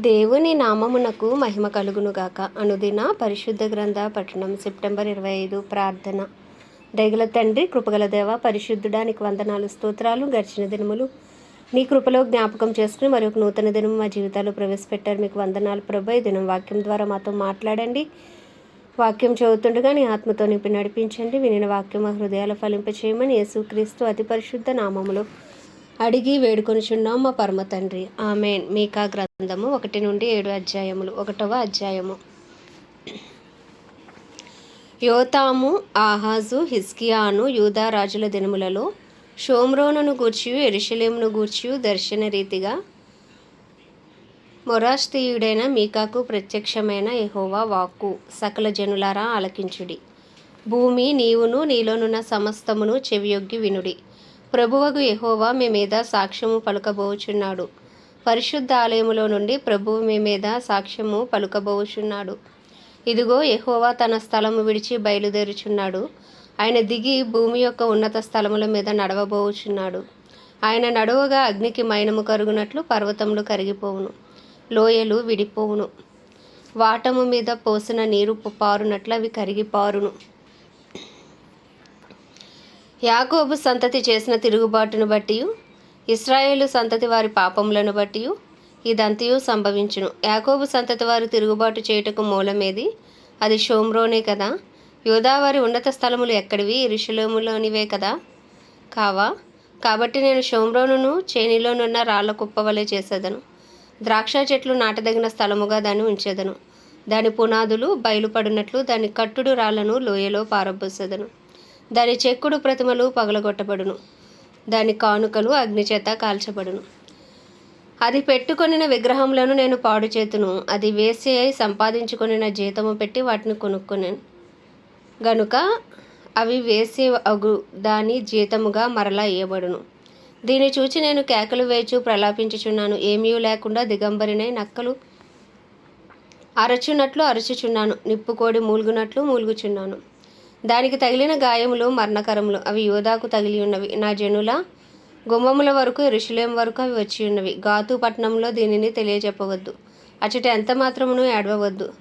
దేవుని నామమునకు మహిమ కలుగునుగాక. అనుదిన పరిశుద్ధ గ్రంథ పట్టణం సెప్టెంబర్ ఇరవై ఐదు ప్రార్థన. దయగల తండ్రి కృపగల దేవ పరిశుద్ధుడానికి వందనాలు స్తోత్రాలు గడిచిన దినములు నీ కృపలో జ్ఞాపకం చేసుకుని మరి ఒక నూతన దినం మా జీవితాలు ప్రవేశపెట్టారు. మీకు వందనాలు ప్రభు. ఈ దినం వాక్యం ద్వారా మాతో మాట్లాడండి. వాక్యం చదువుతుండగా నీ ఆత్మతో నింపి నడిపించండి. వినిన వాక్యం మా హృదయాలు ఫలింపచేయమని యేసుక్రీస్తు అతి పరిశుద్ధ నామములో అడిగి వేడుకొనిచున్నాం మా పరమ తండ్రి. ఆమెన్. మీకా గ్రంథము ఒకటి నుండి ఏడు అధ్యాయములు. ఒకటవ అధ్యాయము. యోతాము ఆహాజు హిస్కియాను యూదా రాజుల దినములలో షోమ్రోనును గూర్చి ఎరుషలేమును గూర్చి దర్శన రీతిగా మొరాస్తీయుడైన మీకాకు ప్రత్యక్షమైన ఎహోవా వాక్కు సకల జనులారా ఆలకించుడి. భూమి నీవును నీలోనున్న సమస్తమును చెవియొగ్గి వినుడి. ప్రభువగు యహోవా మీ మీద సాక్ష్యము పలుకబోచున్నాడు. పరిశుద్ధ ఆలయములో నుండి ప్రభువు మీ మీద సాక్ష్యము పలుకబోచున్నాడు. ఇదిగో యహోవా తన స్థలము విడిచి బయలుదేరుచున్నాడు. ఆయన దిగి భూమి యొక్క ఉన్నత స్థలముల మీద నడవబోచున్నాడు. ఆయన నడవగా అగ్నికి మైనము కరుగునట్లు పర్వతములు కరిగిపోవును. లోయలు విడిపోవును. వాటము మీద పోసిన నీరు పారునట్లు అవి కరిగిపారును. యాకోబు సంతతి చేసిన తిరుగుబాటును బట్టి ఇస్రాయేలు సంతతి వారి పాపములను బట్టి ఇదంతయు సంభవించును. యాకోబు సంతతి వారు తిరుగుబాటు చేయుటకు మూలమేది అది షోమ్రోనే కదా? యోదావారి ఉన్నత స్థలములు ఎక్కడివి? ఇరుషులములోనివే కదా? కావా? కాబట్టి నేను షోమ్రోనును చేనిలోనున్న రాళ్ళ కుప్ప వలె చేసేదను. ద్రాక్ష చెట్లు నాటదగిన స్థలముగా దాన్ని ఉంచేదను. దాని పునాదులు బయలుపడినట్లు దాని కట్టుడు రాళ్ళను లోయలో పారబోసేదను. దాని చెక్కుడు ప్రతిమలు పగలగొట్టబడును. దాని కానుకలు అగ్నిచేత కాల్చబడును. అది పెట్టుకొనిన విగ్రహములను నేను పాడు చేతును. అది వేసి సంపాదించుకొనిన జీతము పెట్టి వాటిని కొనుక్కొనేను. గనుక అవి వేసి అగు దాని జీతముగా మరలా ఇవ్వబడును దీన్ని చూచి నేను కేకలు వేచు ప్రలాపించుచున్నాను. ఏమీ లేకుండా దిగంబరినై నక్కలు అరచున్నట్లు అరచుచున్నాను. నిప్పుకోడి మూలుగునట్లు మూలుగుచున్నాను. దానికి తగిలిన గాయములు మరణకరములు అవి యోధాకు తగిలి ఉన్నవి. నా జనుల గుమ్మముల వరకు ఋషులేం వరకు అవి వచ్చి ఉన్నవి. గాతు పట్టణంలో దీనిని తెలియజెప్పవద్దు. అచ్చట ఎంత మాత్రమును ఏడవద్దు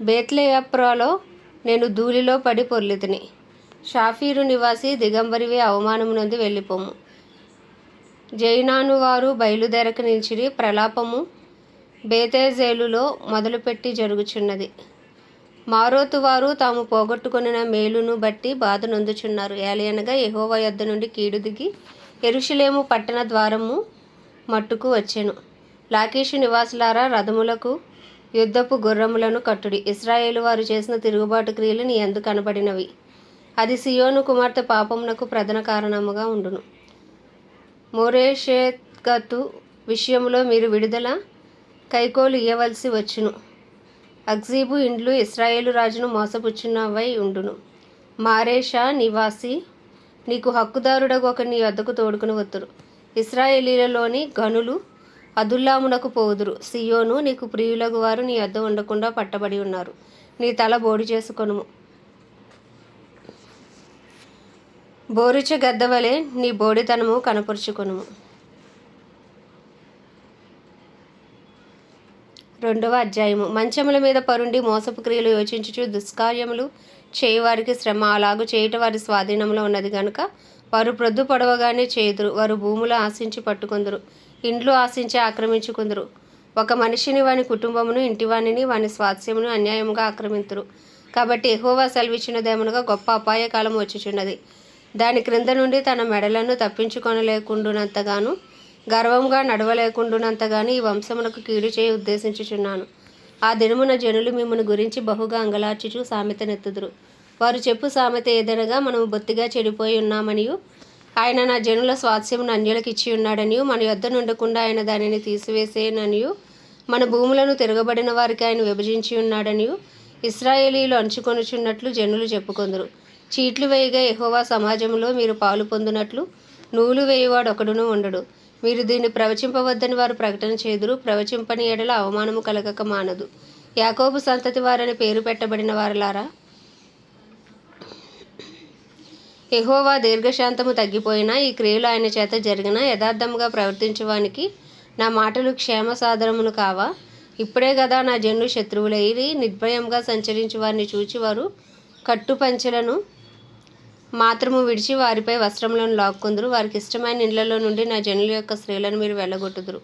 బేత్లేయప్రాలో నేను ధూళిలో పడి పొర్లితిని. షాఫీరు నివాసి దిగంబరివే అవమానము నుండి వెళ్ళిపోము. జైనాను వారు బయలుదేరక నిలిచిరి. ప్రలాపము బేతేజేలులో మొదలుపెట్టి జరుగుచున్నది. మారోతు వారు తాము పోగొట్టుకొనిన మేలును బట్టి బాధ నొందుచున్నారు. ఏలయనగా యెహోవా యొద్ద నుండి కీడు దిగి ఎరుషులేము పట్టణ ద్వారము మట్టుకు వచ్చెను. లాకేషు నివాసులారా రథములకు యుద్ధపు గుర్రములను కట్టుడి. ఇస్రాయేలు వారు చేసిన తిరుగుబాటు క్రియలు నీ ఎందు కనబడినవి. అది సియోను కుమార్తె పాపమునకు ప్రధాన కారణముగా ఉండును. మోరేషేత్గతు విషయంలో మీరు విడుదల కైకోలు ఇయ్యవలసి వచ్చును. అగ్జీబు ఇండ్లు ఇస్రాయేలు రాజును మోసపుచ్చున్నవై ఉండును. మారేషా నివాసి నీకు హక్కుదారుడగు ఒక నీ వద్దకు తోడుకుని వద్దురు ఇస్రాయేలీలలోని గనులు అదుల్లామునకు పోదురు సియోను నీకు ప్రియులగు వారు నీ వద్ద ఉండకుండా పట్టబడి ఉన్నారు. నీ తల బోడి చేసుకొనుము. బోరిచ గద్దవలే నీ బోడితనము కనపరుచుకొనుము. రెండవ అధ్యాయము. మంచముల మీద పరుండి మోసపు క్రియలు యోచించుచు దుష్కార్యములు చేయవారికి శ్రమ అలాగు చేయుట వారి స్వాధీనంలో ఉన్నది కనుక వారు ప్రొద్దు పొడవగానే చేదురు వారు భూములు ఆశించి పట్టుకుందరు ఇండ్లు ఆశించి ఆక్రమించుకుందరు. ఒక మనిషిని వాని కుటుంబమును ఇంటివాణిని వాని స్వాస్యమును అన్యాయముగా ఆక్రమింతురు. కాబట్టి ఎహోవా సెలవిచ్చినదేమనగా గొప్ప అపాయకాలం వచ్చుచున్నది. దాని క్రింద నుండి తన మెడలను తప్పించుకొనలేకుండునంతగాను గర్వంగా నడవలేకుండునంతగాను ఈ వంశమునకు కీడు చేయి ఉద్దేశించుచున్నాను. ఆ దినమున జనులు మిమ్మల్ని గురించి బహుగా అంగలార్చుచు సామెతనెత్తుదురు. వారు చెప్పు సామెత ఏదనగా మనము బొత్తిగా చెడిపోయి ఉన్నామనియు. ఆయన నా జనుల స్వాస్థ్యమును అన్యులకు ఇచ్చి ఉన్నాడనియు మన యొద్ద నుండకుండా ఆయన దానిని తీసివేసేననియు. మన భూములను తిరగబడిన వారికి ఆయన విభజించి ఉన్నాడనియు ఇస్రాయేలీలు అంచుకొనుచున్నట్లు జనులు చెప్పుకొందరు. చీట్లు వేయగా ఎహోవా సమాజంలో మీరు పాలు పొందినట్లు నూలు వేయువాడు ఒకడును ఉండడు మీరు దీన్ని ప్రవచింపవద్దని వారు ప్రకటన చేదురు. ప్రవచింపని ఎడల అవమానము కలగక మానదు. యాకోబు సంతతి వారని పేరు పెట్టబడిన వారలారా? ఎహోవా దీర్ఘశాంతము తగ్గిపోయినా ఈ క్రియలు ఆయన చేత జరిగిన యథార్థముగా ప్రవర్తించేవానికి నా మాటలు క్షేమ సాధనమును కావా? ఇప్పుడే కదా నా జన్లు శత్రువులయ్యి నిర్భయంగా సంచరించి వారిని చూచి వారు కట్టుపంచెలను మాత్రము విడిచి వారిపై వస్త్రములను లాక్కుందురు. వారికి ఇష్టమైన ఇండ్లలో నుండి నా జనుల యొక్క స్త్రీలను మీరు వెళ్ళగొట్టుదురు.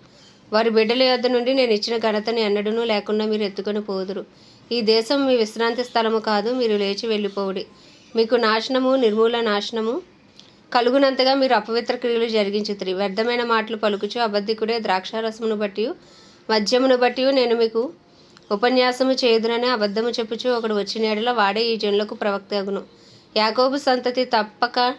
వారి బిడ్డల యొద్ద నుండి నేను ఇచ్చిన ఘనతని ఎన్నడూనూ లేకుండా మీరు ఎత్తుకొని పోదురు. ఈ దేశం మీ విశ్రాంతి స్థలము కాదు మీరు లేచి వెళ్ళిపోవుడి. మీకు నాశనము నిర్మూల నాశనము కలుగునంతగా మీరు అపవిత్ర క్రియలు జరిగించుతురి వ్యర్థమైన మాటలు పలుకుచు అబద్ధికుడే ద్రాక్షారసమును బట్టి మద్యమును బట్టి నేను మీకు ఉపన్యాసము చేయుదునని అబద్ధము చెప్పుచు ఒకడు వచ్చిన ఎడల వాడే ఈ జనులకు ప్రవక్త అగును. యాకోబు సంతతి తప్పక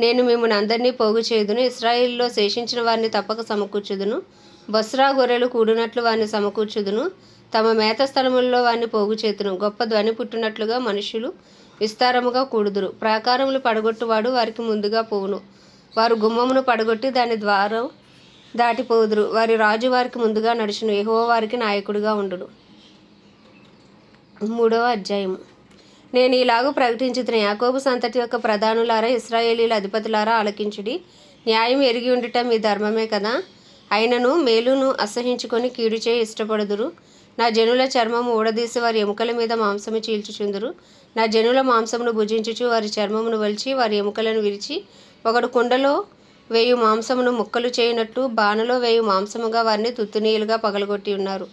నేను మిమ్మల్ని అందరినీ పోగు చేయుదును. ఇస్రాయిల్లో శేషించిన వారిని తప్పక సమకూర్చుదును. బొస్రా గొర్రెలు కూడినట్లు వారిని సమకూర్చుదును. తమ మేత స్థలముల్లో వారిని పోగు చేతును గొప్ప ధ్వని పుట్టినట్లుగా మనుషులు విస్తారముగా కూడుదురు. ప్రాకారములు పడగొట్టువాడు వారికి ముందుగా పోవును. వారు గుమ్మమును పడగొట్టి దాని ద్వారం దాటిపోదురు. వారి రాజు వారికి ముందుగా నడుచును. ఎహో వారికి నాయకుడిగా ఉండును. మూడవ అధ్యాయము. నేను ఇలాగూ ప్రకటించుతున్న యాకోబు సంతతి యొక్క ప్రధానులారా ఇస్రాయేలీల అధిపతులారా ఆలకించుడి. న్యాయం ఎరిగి ఉండుట మీ ధర్మమే కదా. అయినను మేలును అసహించుకొని కీడు చేయి ఇష్టపడుదురు. నా జనుల చర్మము ఊడదీసి వారి ఎముకల మీద మాంసము చీల్చుచుందురు. నా జనుల మాంసమును భుజించుచు వారి చర్మమును వలిచి వారి ఎముకలను విరిచి ఒకడు కుండలో వేయు మాంసమును ముక్కలు చేయనట్టు బాణలో వేయు మాంసముగా వారిని తుత్తునీయులుగా పగలగొట్టి ఉన్నారు.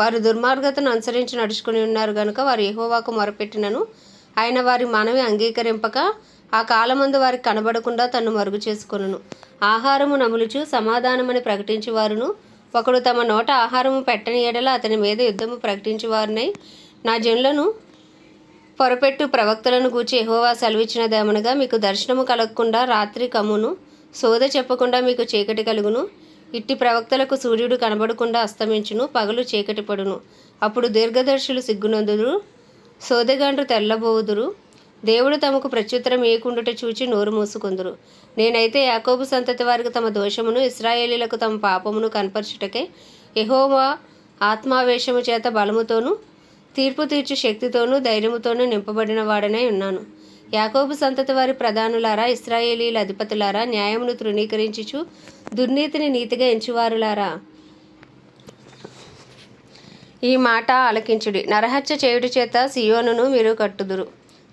వారు దుర్మార్గతను అనుసరించి నడుచుకుని ఉన్నారు గనుక వారు యెహోవాకు మొరపెట్టినను. ఆయన వారి మనవి అంగీకరింపక ఆ కాలమందు వారికి కనబడకుండా తన్ను మరుగు చేసుకొనును. ఆహారము నములుచు సమాధానమని ప్రకటించి వారును ఒకడు తమ నోట ఆహారము పెట్టని ఎడల అతని మీద యుద్ధము ప్రకటించి వారినై నా జనులను పొరపెట్టు ప్రవక్తలను గూర్చి ఎహోవా సెలవిచ్చినదేమనగా మీకు దర్శనము కలగకుండా రాత్రి కమ్మును. సోద చెప్పకుండా మీకు చీకటి కలుగును. ఇట్టి ప్రవక్తలకు సూర్యుడు కనబడకుండా అస్తమించును పగలు చీకటి పడును. అప్పుడు దీర్ఘదర్శులు సిగ్గునందురు సోదెగాండ్రు తెల్లబోదురు దేవుడు తమకు ప్రత్యుత్తరం ఏకుండుట చూచి నోరు మూసుకుందురు. నేనైతే యాకోబు సంతతి వారికి తమ దోషమును ఇస్రాయేలీలకు తమ పాపమును కనపరచుటకే యహోవా ఆత్మావేశము చేత బలముతోనూ తీర్పు తీర్చు శక్తితోనూ ధైర్యముతోనూ నింపబడిన వాడనే ఉన్నాను. యాకోబు సంతతి వారి ప్రధానులారా ఇస్రాయేలీల అధిపతులారా న్యాయమును తృణీకరించుచు దుర్నీతిని నీతిగా ఎంచువారులారా. ఈ మాట ఆలకించుడి. నరహత్య చేయుట చేత సియోనును మీరు కట్టుదురు.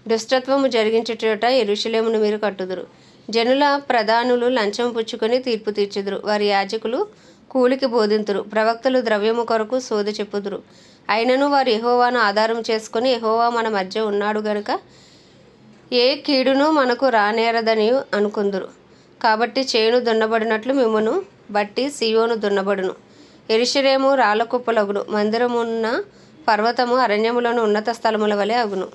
దుష్టత్వము జరిగించుట ఎరుషులేమును మీరు కట్టుదురు. జనుల ప్రధానులు లంచం పుచ్చుకొని తీర్పు తీర్చుదురు. వారి యాజకులు కూలికి బోధింతురు. ప్రవక్తలు ద్రవ్యము కొరకు సోద చెప్పుదురు. అయినను వారు ఎహోవాను ఆధారం చేసుకుని ఎహోవా మన మధ్య ఉన్నాడు గనుక ఏ కీడును మనకు రానేరదని అనుకుందురు. కాబట్టి చేను దున్నబడినట్లు మిమ్మను బట్టి సియోను దున్నబడును. ఎరిశిరేము రాళ్ళకుప్పలగును మందిరమున్న పర్వతము అరణ్యములోను ఉన్నత స్థలముల వలె అగును.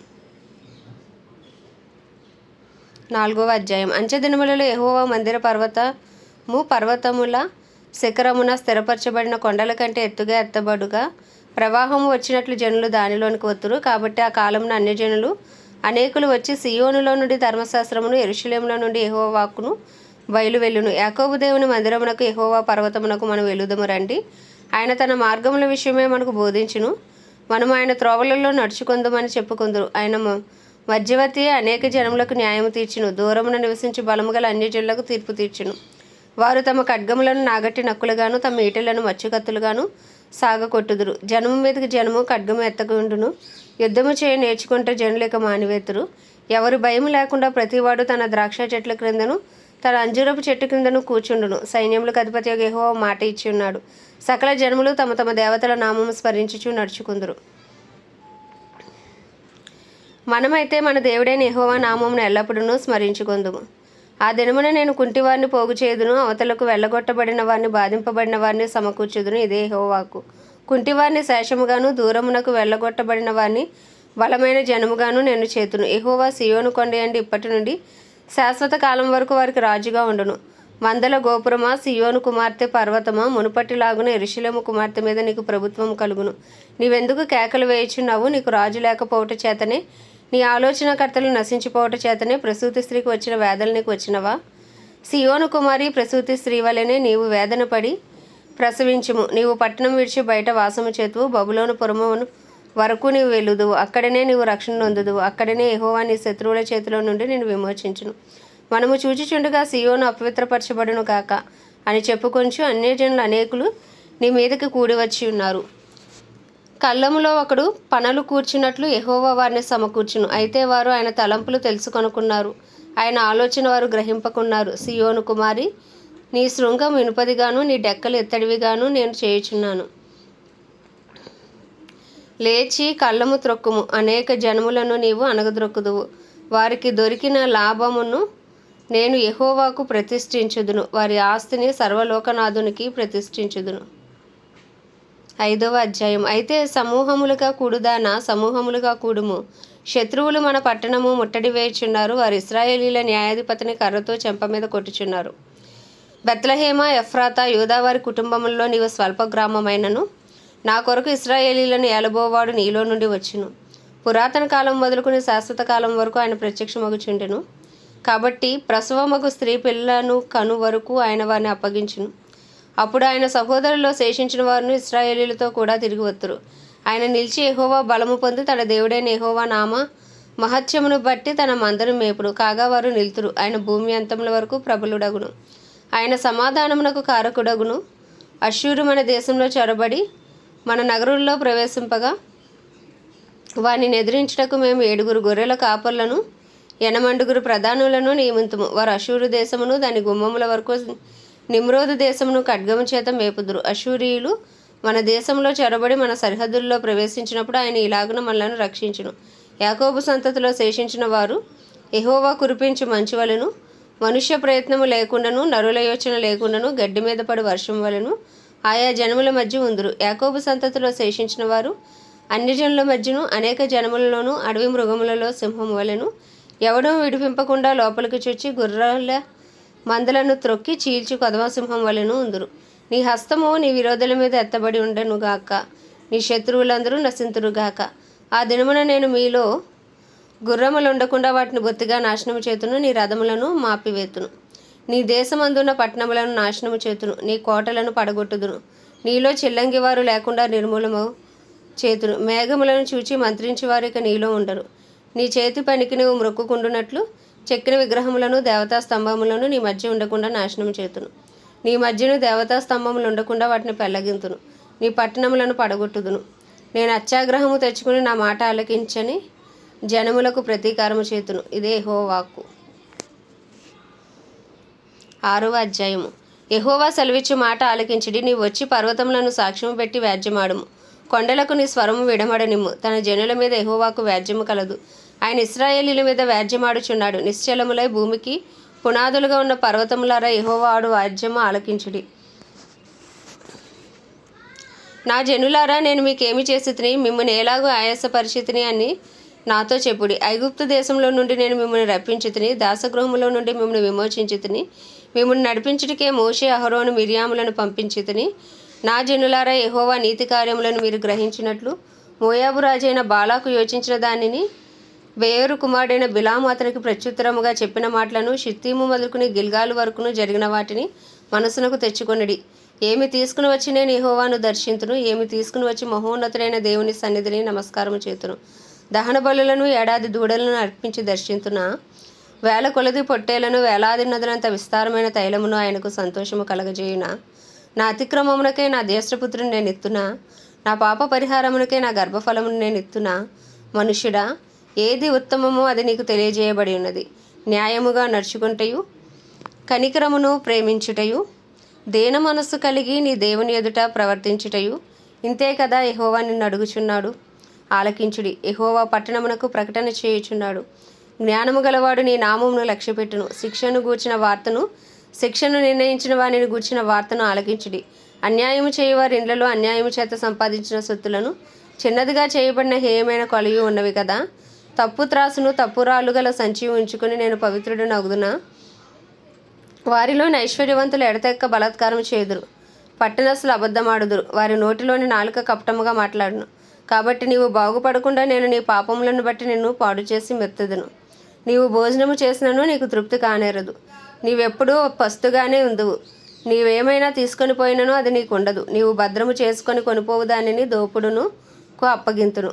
నాలుగవ అధ్యాయం. అంచె దినములలో ఎహోవ మందిర పర్వతము పర్వతముల శిఖరమున స్థిరపరచబడిన కొండల కంటే ఎత్తుగా ఎత్తబడుగా ప్రవాహము వచ్చినట్లు జనులు దానిలోనికి వత్తురు. కాబట్టి ఆ కాలంలో అన్యజనులు అనేకులు వచ్చి సియోనులో నుండి ధర్మశాస్త్రమును ఎరుషులేములో నుండి ఎహోవా వాక్కును బయలు వెళ్ళును యాకోబు దేవుని మందిరమునకు ఎహోవా పర్వతమునకు మనం వెలుదము రండి. ఆయన తన మార్గముల విషయమే మనకు బోధించును. మనం ఆయన త్రోవలలో నడుచుకుందామని చెప్పుకుందరు. ఆయన మ- మధ్యవర్తి అనేక జనములకు న్యాయము తీర్చును. దూరమున నివసించి బలము గల అన్యజనులకు తీర్పు తీర్చును. వారు తమ ఖడ్గములను నాగట్టి నక్కులుగాను తమ ఈటలను మచ్చుకత్తులుగాను సాగకొట్టుదురు జనము మీదకి జనము ఖడ్గము ఎత్తకుండును. యుద్ధము చేయ నేర్చుకుంటే జనులేక మానివేతురు. ఎవరు భయం లేకుండా ప్రతివాడు తన ద్రాక్ష చెట్ల క్రిందను తన అంజూరపు చెట్టు క్రిందను కూర్చుండును. సైన్యములకు అధిపతి యెహోవా మాట ఇచ్చి ఉన్నాడు సకల జనములు తమ తమ దేవతల నామము స్మరించుచు నడుచుకుందురు. మనమైతే మన దేవుడైన ఎహోవా నామమును ఎల్లప్పుడూ స్మరించుకుందుము. ఆ దినమున నేను కుంటివారిని పోగు చేయుదును అవతలకు వెళ్ళగొట్టబడిన వారిని బాధింపబడిన వారిని సమకూర్చుదును. ఇదే యెహోవాకు. కుంటివారిని శేషముగాను దూరమునకు వెళ్ళగొట్టబడిన వారిని బలమైన జనముగాను నేను చేతును. ఎహోవా సియోను కొండయండి ఇప్పటి నుండి శాశ్వత కాలం వరకు వారికి రాజుగా ఉండును. వందల గోపురమా సియోను కుమార్తె పర్వతమా మునుపటిలాగున ఎరుషలేము కుమార్తె మీద నీకు ప్రభుత్వం కలుగును. నీవెందుకు కేకలు వేయుచున్నావు? నీకు రాజు లేకపోవట చేతనే నీ ఆలోచనకర్తలు నశించిపోవట చేతనే ప్రసూతి స్త్రీకి వచ్చిన వేదలు నీకు వచ్చినవా? సియోను కుమారి ప్రసూతి స్త్రీ వలెనే నీవు వేదన పడి ప్రసవించుము. నీవు పట్టణం విడిచి బయట వాసము చేతువు. బబులోను పురమును వరకు నీవు వెలుదువు అక్కడనే నీవు రక్షణ నొందుదువు. అక్కడనే ఎహోవా నీ శత్రువుల చేతిలో నుండి నేను విమోచించును. మనము చూచిచుండగా సియోను అపవిత్రపరచబడును కాక అని చెప్పుకొంచు అన్యజనులు అనేకులు నీ మీదకి కూడి వచ్చి ఉన్నారు. కళ్ళములో ఒకడు పనలు కూర్చున్నట్లు ఎహోవా వారిని సమకూర్చును. అయితే వారు ఆయన తలంపులు తెలుసుకొనుకున్నారు. ఆయన ఆలోచన వారు గ్రహింపకున్నారు. సియోను కుమారి నీ శృంగం ఇనుపదిగాను నీ డెక్కలు ఎత్తడివిగాను నేను చేయుచున్నాను. లేచి కళ్ళము త్రొక్కుము అనేక జనములను నీవు అనగద్రొక్కుదువు వారికి దొరికిన లాభమును నేను యహోవాకు ప్రతిష్ఠించుదును. వారి ఆస్తిని సర్వలోకనాథునికి ప్రతిష్ఠించుదును. ఐదవ అధ్యాయం. అయితే సమూహములుగా కూడుదాన? సమూహములుగా కూడుము. శత్రువులు మన పట్టణము ముట్టడి వేయుచున్నారు. వారు ఇస్రాయేలీల న్యాయాధిపతిని కర్రతో చెంప మీద కొట్టుచున్నారు. బెత్లహేమ ఎఫ్రాత యూదావారి కుటుంబంలో నీవు స్వల్ప గ్రామమైనను నా కొరకు ఇస్రాయేలీలను ఏలబోవాడు నీలో నుండి వచ్చును. పురాతన కాలం మొదలుకుని శాశ్వత కాలం వరకు ఆయన ప్రత్యక్షమగుచుండెను. కాబట్టి ప్రసవమగు స్త్రీ పిల్లను కను వరకు ఆయన వారిని అప్పగించును. అప్పుడు ఆయన సహోదరుల్లో శేషించిన వారిని ఇస్రాయేలీలతో కూడా తిరిగి వత్తురు. ఆయన నిలిచి ఎహోవా బలము పొంది తన దేవుడైన ఎహోవా నామ మహత్యమును బట్టి తన మందను మేపుడు కాగా వారు నిలుతురు. ఆయన భూమి అంతముల వరకు ప్రబలుడగును. ఆయన సమాధానమునకు కారకుడగును. అశ్షూరు మన దేశంలో చొరబడి మన నగరుల్లో ప్రవేశింపగా వారిని ఎదిరించుటకు మేము ఏడుగురు గొర్రెల కాపర్లను ఎనమండుగురు ప్రధానులను నియమింతుము. వారు అశూరు దేశమును దాని గుమ్మముల వరకు నిమ్రోదు దేశమును ఖడ్గము చేత మేపుదురు. అశూరియులు మన దేశంలో చొరబడి మన సరిహద్దుల్లో ప్రవేశించినప్పుడు ఆయన ఇలాగున మనలను రక్షించును. యాకోబు సంతతిలో శేషించిన వారు ఎహోవా కురిపించి మంచివలను. మనుష్య ప్రయత్నము లేకుండాను నరుల యోచన లేకుండాను గడ్డి మీద పడి వర్షం వలెను ఆయా జనముల మధ్య ఉందరు. యాకోబు సంతతిలో శేషించిన వారు అన్ని జనుల మధ్యను అనేక జనములలోనూ అడవి మృగములలో సింహం వలెను ఎవడూ విడిపింపకుండా లోపలికి చొచ్చి గుర్రాల మందలను త్రొక్కి చీల్చి కదమసింహం వలెను ఉందురు. నీ హస్తము నీ విరోధుల మీద ఎత్తబడి ఉండనుగాక నీ శత్రువులందరూ నశింతురుగాక ఆ దినమున నేను మీలో గుర్రములు ఉండకుండా వాటిని బొత్తిగా నాశనము చేతును నీ రథములను మాపివేతును. నీ దేశమందున్న పట్టణములను నాశనము చేతును నీ కోటలను పడగొట్టుదును. నీలో చిల్లంగివారు లేకుండా నిర్మూలము చేతును. మేఘములను చూచి మంత్రించి వారు ఇక నీలో ఉండరు. నీ చేతి పనికి నువ్వు మ్రొక్కుకుండునట్లు చెక్కిన విగ్రహములను దేవతా స్తంభములను నీ మధ్య ఉండకుండా నాశనం చేతును. నీ మధ్యను దేవతా స్తంభములు ఉండకుండా వాటిని పెళ్ళగింతును నీ పట్టణములను పడగొట్టుదును. నేను అత్యాగ్రహము తెచ్చుకుని నా మాట ఆలకించని జనములకు ప్రతీకారము చేతును. ఇదే హో ఆరవ అధ్యాయము. ఎహోవా సెలవిచ్చు మాట ఆలకించిడి. నీ వచ్చి పర్వతములను సాక్ష్యము పెట్టి వ్యాజ్యమాడుము. కొండలకు నీ స్వరము విడమడనిమ్ము. తన జనుల మీద ఎహోవాకు వ్యాజ్యము కలదు. ఆయన ఇస్రాయేలీల మీద వ్యాజ్యమాడుచున్నాడు. నిశ్చలములై భూమికి పునాదులుగా ఉన్న పర్వతములారా యెహోవా ఆడు వాద్యము ఆలకించుడి. నా జనులారా నేను మీకేమి చేసి తిని మిమ్మల్ని ఎలాగో ఆయాసపరిచితిని అని నాతో చెప్పుడి. ఐగుప్తు దేశంలో నుండి నేను మిమ్మల్ని రప్పించుతుని దాసగృహంలో దాసగృహములో నుండి మిమ్మల్ని విమోచించుతుని. మిమ్మల్ని నడిపించుటకే మోషే అహరోను మిరియాములను పంపించుతుని. నా జనులారా ఎహోవా నీతి కార్యములను మీరు గ్రహించినట్లు. మోయాబు రాజైన బాలాకు యోచించిన దానిని బేయరు కుమారుడైన బిలాము అతనికి ప్రత్యుత్తరముగా చెప్పిన మాటలను షిత్తీము మొదలుకుని గిల్గాలు వరకును జరిగిన వాటిని మనసునకు తెచ్చుకొనిడి. ఏమి తీసుకుని వచ్చి నేను ఇహోవాను దర్శింతును? ఏమి తీసుకుని వచ్చి మహోన్నతుడైన దేవుని సన్నిధిని నమస్కారం చేతును? దహన బలులను ఏడాది దూడలను అర్పించి దర్శింతున్నా వేల కొలది పొట్టేలను వేలాది నదులంత విస్తారమైన తైలమును ఆయనకు సంతోషము కలగజేయున. నా అతిక్రమమునకే నా దేశపుత్రుని నేను ఎత్తునా. నా పాప పరిహారమునకే నా గర్భఫలమును నేను ఎత్తునా. మనుష్యుడా ఏది ఉత్తమమో అది నీకు తెలియజేయబడి ఉన్నది. న్యాయముగా నడుచుకుంటయు కనికరమును ప్రేమించుటయు దేన మనస్సు కలిగి నీ దేవుని ఎదుట ప్రవర్తించుటయు. ఇంతే కదా యహోవా నిన్ను అడుగుచున్నాడు. ఆలకించుడి. ఎహోవా పట్టణమునకు ప్రకటన చేయుచున్నాడు. జ్ఞానము గలవాడు నీ నామమును లక్ష్యపెట్టును. శిక్షను గూర్చిన వార్తను శిక్షను నిర్ణయించిన వారిని గూర్చిన వార్తను ఆలకించుడి. అన్యాయము చేయవారి ఇండ్లలో అన్యాయము చేత సంపాదించిన సొత్తులను చిన్నదిగా చేయబడిన హేయమైన కొలయు ఉన్నవి కదా. తప్పు త్రాసును తప్పురాలు గల సంచి ఉంచుకుని నేను పవిత్రుడు నగుదునా? వారిలో ఐశ్వర్యవంతులు ఎడతెక్క బలాత్కారం చేదురు పట్టణస్తులు అబద్ధమాడుదురు. వారి నోటిలోని నాలుక కపటముగా మాట్లాడును. కాబట్టి నీవు బాగుపడకుండా నేను నీ పాపములను బట్టి నిన్ను పాడు చేసి మెత్తదును. నీవు భోజనము చేసినను నీకు తృప్తి కానేరదు. నీవెప్పుడూ పస్తుగానే ఉందువు. నీవేమైనా తీసుకొని పోయినను అది నీకు ఉండదు నీవు భద్రము చేసుకొని కొనిపోవు దానిని దోపుడును కు అప్పగింతును.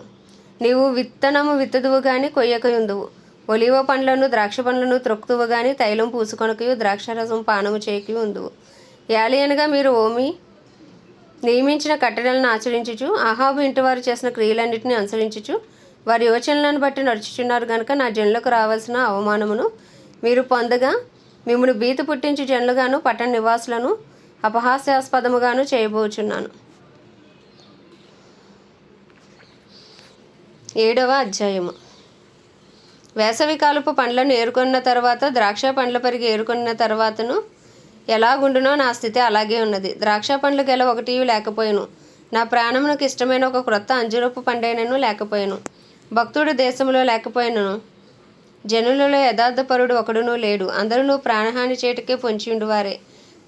నీవు విత్తనము విత్తుదువు కానీ కొయ్యకయుందువు ఒలివ పండ్లను ద్రాక్ష పండ్లను త్రొక్కుతువు కానీ తైలం పూసుకొనకయు ద్రాక్షరసం పానము చేయకయు ఉందువు. యాలి అనగా మీరు ఓమి నియమించిన కట్టడలను ఆచరించుచు అహాబు ఇంటివారు చేసిన క్రియలన్నింటినీ అనుసరించుచు వారి యోచనలను బట్టి నడుచుచున్నారు గనుక నా జన్లకు రావాల్సిన అవమానమును మీరు పొందగా మిమ్మల్ని భీతి పుట్టించు జన్లుగాను పట్టణ నివాసులను అపహాస్యాస్పదముగాను చేయబోచున్నాను. ఏడవ అధ్యాయము. వేసవికాలపు పండ్లను ఏరుకున్న తర్వాత ద్రాక్ష పండ్ల పరిగి ఏరుకున్న తర్వాతను ఎలాగుండునో నా స్థితి అలాగే ఉన్నది. ద్రాక్ష పండ్లు గెల ఒకటి లేకపోయాను. నా ప్రాణమునకు ఇష్టమైన ఒక క్రొత్త అంజురూపు పండైనను లేకపోయాను. భక్తుడు దేశంలో లేకపోయినను జనులలో యథార్థపరుడు ఒకడునూ లేడు. అందరూ ప్రాణహాని చేటుకే పొంచి వారే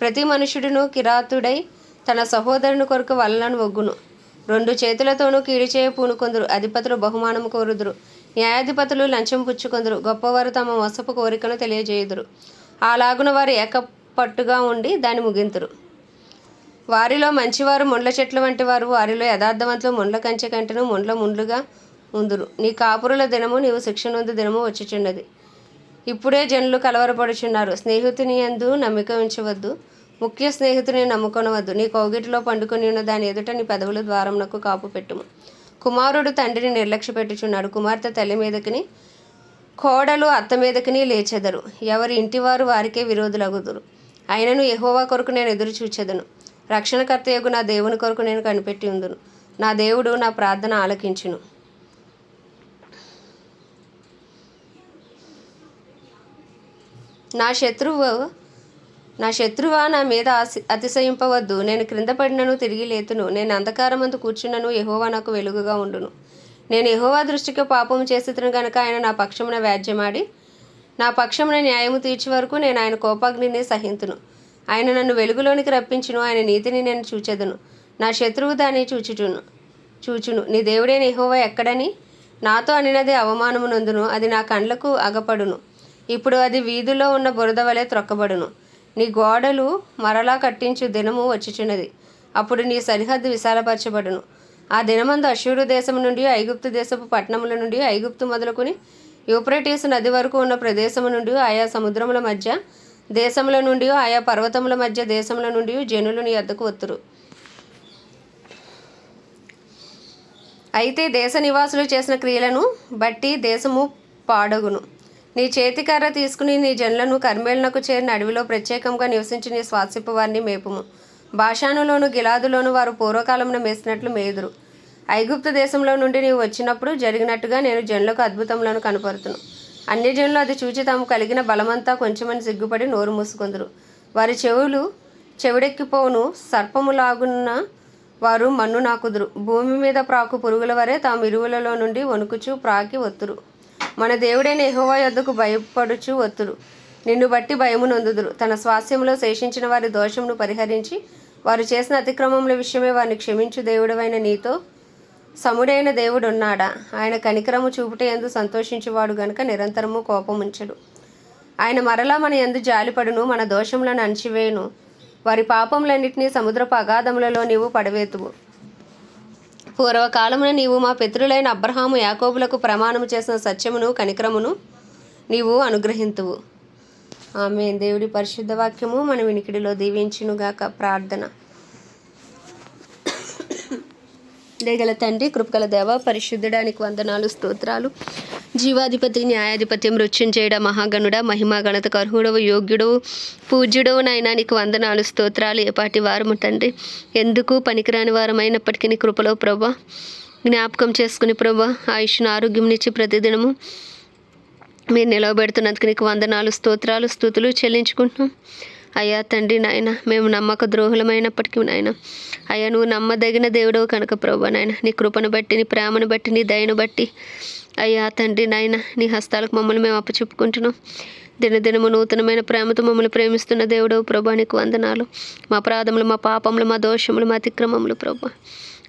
ప్రతి మనుషుడును కిరాతుడై తన సహోదరుని కొరకు వలలను ఒగ్గును రెండు చేతులతోనూ కీడి చేయ అధిపతులు బహుమానము కోరుదురు. న్యాయాధిపతులు లంచం పుచ్చుకొందరు. గొప్పవారు తమ మోసపు కోరికను తెలియజేయుదురు. అలాగున వారు ఏక పట్టుగా ఉండి దాన్ని ముగింతురు. వారిలో మంచివారు ముండ్ల చెట్లు వంటి వారు వారిలో యథార్థవంతులు ముండ్ల కంచె కంటెను ముండ్ల ముండ్లుగా ఉందురు. నీ కాపురుల దినము నీవు శిక్షణొందు దినము వచ్చుచున్నది. ఇప్పుడే జనులు కలవరపడుచున్నారు. స్నేహితుని యందు నమ్మిక ఉంచవద్దు. ముఖ్య స్నేహితుని నమ్ముకొనవద్దు. నీ కౌగిటిలో పండుకొని ఉన్న దాని ఎదుట నీ పెదవుల ద్వారమునకు కాపు పెట్టుము. కుమారుడు తండ్రిని నిర్లక్ష్య పెట్టుచున్నాడు. కుమార్తె తల్లి మీదకిని కోడలు అత్త మీదకిని లేచెదరు. ఎవరి ఇంటివారు వారికే విరోధులగుదురు. అయినను ఎహోవా కొరకు నేను ఎదురు చూచెదను. యొక్క నా దేవుని కొరకు నేను కనిపెట్టి ఉందును. నా దేవుడు నా ప్రార్థన ఆలకించును. నా శత్రువు నా శత్రువా నా మీద అతిశయింపవద్దు. నేను క్రింద పడినను తిరిగి లేతును. నేను అంధకారమందు కూర్చున్నను. ఎహోవా నాకు వెలుగుగా ఉండును. నేను ఎహోవా దృష్టికి పాపం చేసేతను కనుక ఆయన నా పక్షమున వ్యాజ్యమాడి నా పక్షమున న్యాయము తీర్చి వరకు నేను ఆయన కోపాగ్నిని సహింతును. ఆయన నన్ను వెలుగులోనికి రప్పించును ఆయన నీతిని నేను చూచెదను. నా శత్రువు దాన్ని చూచుచును చూచును. నీ దేవుడే నిహోవ ఎక్కడని? నాతో అనినది అవమానము నందును అది నా కండ్లకు అగపడును. ఇప్పుడు అది వీధిలో ఉన్న బురద వలె త్రొక్కబడును. నీ గోడలు మరలా కట్టించు దినము వచ్చుచున్నది. అప్పుడు నీ సరిహద్దు విశాలపరచబడును. ఆ దినమందు అశ్షూరు దేశం నుండి ఐగుప్తు దేశపు పట్టణముల నుండి ఐగుప్తు మొదలుకొని యూప్రటీస్ నది వరకు ఉన్న ప్రదేశము నుండి ఆయా సముద్రముల మధ్య దేశముల నుండి ఆయా పర్వతముల మధ్య దేశముల నుండి జనులను ఎద్దకు వత్తురు. అయితే దేశ నివాసులు చేసిన క్రియలను బట్టి దేశము పాడగును. నీ చేతికర్ర తీసుకుని నీ జనులను కర్మేళ్ళకు చేరిన అడవిలో ప్రత్యేకంగా నివసించి నీ స్వాసిప్పు వారిని మేపుము. భాషానులోను గిలాదులోను వారు పూర్వకాలంలో మేసినట్లు మేదురు ఐగుప్తు దేశంలో నుండి నీవు వచ్చినప్పుడు జరిగినట్టుగా నేను జనులకు అద్భుతములను కనపరుతును. అన్యజనులు అది చూచి తాము కలిగిన బలమంతా కొంచెమని సిగ్గుపడి నోరు మూసుకుందరు. వారి చెవులు చెవిడెక్కిపోను సర్పములాగున్న వారు మన్ను నాకుదురు. భూమి మీద ప్రాకు పురుగుల వరే తాము ఇరువులలో నుండి వణుకుచు ప్రాకి ఒత్తురు. మన దేవుడైన ఎహోవా యొద్దకు భయపడుచు ఒత్తురు. నిన్ను బట్టి భయము నొందుదురు. తన స్వాస్యంలో శేషించిన వారి దోషమును పరిహరించి వారు చేసిన అతిక్రమముల విషయమే వారిని క్షమించు దేవుడవైన నీతో సముడైన దేవుడున్నాడా? ఆయన కనికరము చూపుట ఎందు సంతోషించువాడు గనుక నిరంతరము కోపముంచడు ఆయన మరలా మన ఎందు జాలిపడును మన దోషములను అణచివేయును. వారి పాపములన్నింటినీ సముద్రపు అగాధములలో నీవు పడవేతువు. పూర్వకాలమున నీవు మా పితృలైన అబ్రహాము యాకోబులకు ప్రమాణము చేసిన సత్యమును కనికరమును నీవు అనుగ్రహింతువు. ఆమె దేవుడి పరిశుద్ధ వాక్యము మన వినికిడిలో దీవించునుగాక. ప్రార్థన. దయగల తండ్రి కృపగల దేవ పరిశుద్ధడానికి వందనాలు స్తోత్రాలు. జీవాధిపతి న్యాయాధిపతి మృత్యుంజయుడ మహాగణుడ మహిమా గణత అర్హుడవు యోగ్యుడవు పూజ్యుడవు నాయనా నీకు వందనాలు స్తోత్రాలు ఏపాటి వారము తండ్రి. ఎందుకు పనికిరాని వారమైనప్పటికీ నీ కృపలో ప్రభా జ్ఞాపకం చేసుకుని ప్రభా ఆయుష్ను ఆరోగ్యంనిచ్చి ప్రతిదినము మీరు నిలవబెడుతున్నందుకు నీకు వందనాలు స్తోత్రాలు స్థుతులు చెల్లించుకుంటున్నాం. అయ్యా తండ్రి నాయన మేము నమ్మక ద్రోహులమైనప్పటికీ నాయన అయ్యా నువ్వు నమ్మదగిన దేవుడవు కనుక ప్రభు నాయన. నీ కృపను బట్టి నీ ప్రేమను బట్టి నీ దయను బట్టి అయ్యా తండ్రి నాయన నీ హస్తాలకు మమ్మల్ని మేము అప్పచెప్పుకుంటున్నాం. దినదినము నూతనమైన ప్రేమతో మమ్మల్ని ప్రేమిస్తున్న దేవుడవు ప్రభా నీకు వందనాలు. మా ప్రాధములు మా పాపములు మా దోషములు మా అతిక్రమములు ప్రభా.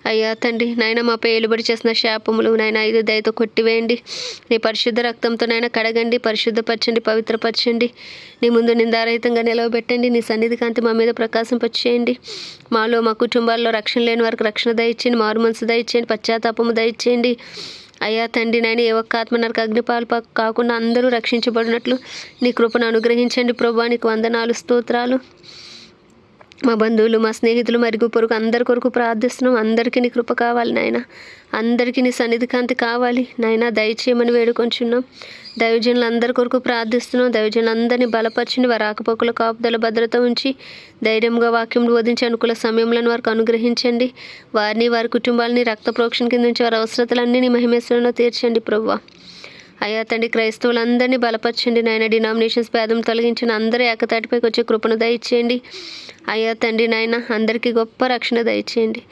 అయ్యా తండ్రి నాయన మా పేలుబడి చేసిన శాపములు నాయన ఐదు దయతో కొట్టివేయండి. నీ పరిశుద్ధ రక్తంతో నాయన కడగండి పరిశుద్ధపరచండి పవిత్రపరచండి. నీ ముందు నిందారహితంగా నిలవబెట్టండి. నీ సన్నిధి కాంతి మా మీద ప్రకాశింపచేయండి. మాలో మా కుటుంబాల్లో రక్షణ లేని వారికి రక్షణ దయచేయండి. మారు మనసు దయచేయండి. పశ్చాత్తాపము దయచేయండి. అయ్యా తండ్రి నాయన ఏ ఒక్క ఆత్మ నరక అగ్నిపాలు కాకుండా అందరూ రక్షించబడినట్లు నీ కృపను అనుగ్రహించండి. ప్రభా నీకు వందనాలు స్తోత్రాలు. మా బంధువులు మా స్నేహితులు మరుగు పొరుగు అందరి కొరకు ప్రార్థిస్తున్నాం. అందరికీ నీ కృప కావాలి నాయన. అందరికీ నీ సన్నిధి కాంతి కావాలి నాయన. దయచేయమని వేడుకొంచున్నాం. దైవజనులు అందరి కొరకు ప్రార్థిస్తున్నాం. దైవజనులు అందరినీ బలపరచండి వారి ఆకపోకల కాపుదల భద్రత ఉంచి ధైర్యంగా వాక్యం బోధించి అనుకూల సమయంలో వారికి అనుగ్రహించండి. వారిని వారి కుటుంబాలని రక్త ప్రోక్షణ కింద నుంచి వారి అవసరతలన్నీ నీ మహిమేశ్వరంలో తీర్చండి ప్రభువా. అయ్యా తండ్రి క్రైస్తవులందరినీ బలపరచండి నాయన. డినామినేషన్స్ భేదం తొలగించిన అందరూ ఏకతాటిపైకి వచ్చే కృపను దయచేయండి. అయ్యా తండ్రి నాయన అందరికీ గొప్ప రక్షణ దయచేయండి.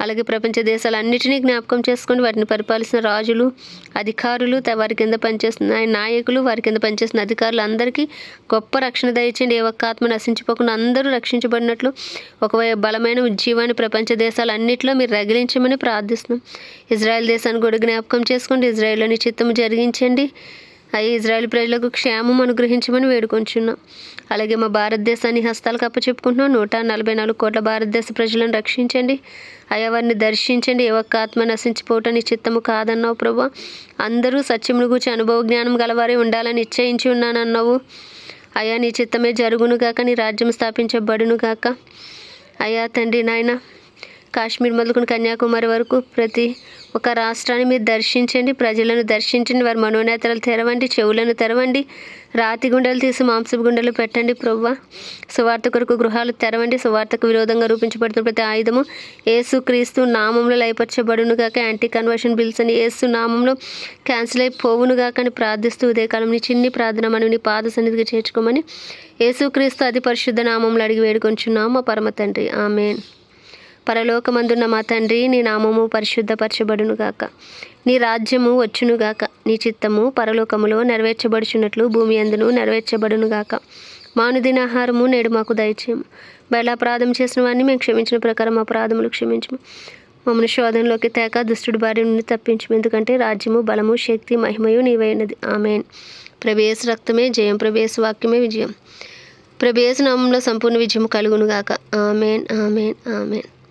అలాగే ప్రపంచ దేశాలన్నిటినీ జ్ఞాపకం చేసుకోండి వాటిని పరిపాలిస్తున్న రాజులు అధికారులు వారి కింద పనిచేస్తున్న నాయకులు వారి కింద పనిచేస్తున్న అధికారులు అందరికీ గొప్ప రక్షణ దయచేయండి. ఏ ఒక్క ఆత్మ నశించిపోకుండా అందరూ రక్షించబడినట్లు ఒక బలమైన ఉజ్జీవాన్ని ప్రపంచ దేశాలన్నింటిలో మీరు రగిలించమని ప్రార్థిస్తున్నాం. ఇజ్రాయెల్ దేశాన్ని కూడా జ్ఞాపకం చేసుకోండి. ఇజ్రాయెల్లోని చిత్తము జరిగించండి. అయ్యి ఇజ్రాయెల్ ప్రజలకు క్షేమం అనుగ్రహించమని వేడుకొంచున్నాం. అలాగే మా భారతదేశాన్ని హస్తాలకు అప్పచెప్పుకుంటున్నాం. నూట నలభై నాలుగు కోట్ల భారతదేశ ప్రజలను రక్షించండి. అయ్యా వారిని దర్శించండి. ఏ ఒక్క ఆత్మ నశించిపోవటం నీ చిత్తము కాదన్నావు ప్రభా. అందరూ సత్యమును గూర్చి అనుభవ జ్ఞానం గలవారే ఉండాలని నిశ్చయించి ఉన్నానన్నావు. అయ్యా నీ చిత్తమే జరుగును గాక నీ రాజ్యం స్థాపించబడును గాక అయ్యా తండ్రి నాయన కాశ్మీర్ మొదలుకొని కన్యాకుమారి వరకు ప్రతి ఒక రాష్ట్రాన్ని మీరు దర్శించండి ప్రజలను దర్శించండి వారి మనోనేతలు తెరవండి చెవులను తెరవండి రాతి గుండెలు తీసి మాంసపు గుండెలు పెట్టండి ప్రవ్వ. సువార్త కొరకు గృహాలు తెరవండి సువార్తకు విరోధంగా రూపించబడుతున్న ప్రతి ఆయుధము ఏసు క్రీస్తు నామంలో లయపరచబడును గాక. యాంటీ కన్వర్షన్ బిల్స్ అని ఏసు నామంలో క్యాన్సిల్ అయిపోవును గాక అని ప్రార్థిస్తూ ఉదయకాలం నీ చిన్ని ప్రార్థన మనం నీ పాద సన్నిధికి చేర్చుకోమని యేసుక్రీస్తు అతి పరిశుద్ధ నామంలో అడిగి వేడుకొంచున్నాం మా పరమ తండ్రి. ఆమెన్. పరలోకమందున్న మా తండ్రి నీ నామము పరిశుద్ధపరచబడునుగాక నీ రాజ్యము వచ్చునుగాక నీ చిత్తము పరలోకములో నెరవేర్చబడుచున్నట్లు భూమి అందును నెరవేర్చబడును మానుదినాహారము మానుదిన ఆహారము నేడు మాకు దయచేయము. బయలాపరాధం చేసిన వారిని మేము క్షమించిన ప్రకారం అపరాధములు క్షమించము. మమ్మల్ని శోధనలోకి తేక దుష్టుడి బారి నుండి తప్పించము. ఎందుకంటే రాజ్యము బలము శక్తి మహిమయు నీవైనది ఆమెన్. ప్రవేశ రక్తమే జయం. ప్రవేశ వాక్యమే విజయం. ప్రవేశ నామంలో సంపూర్ణ విజయం కలుగునుగాక ఆమెన్ ఆమెన్ ఆమెన్.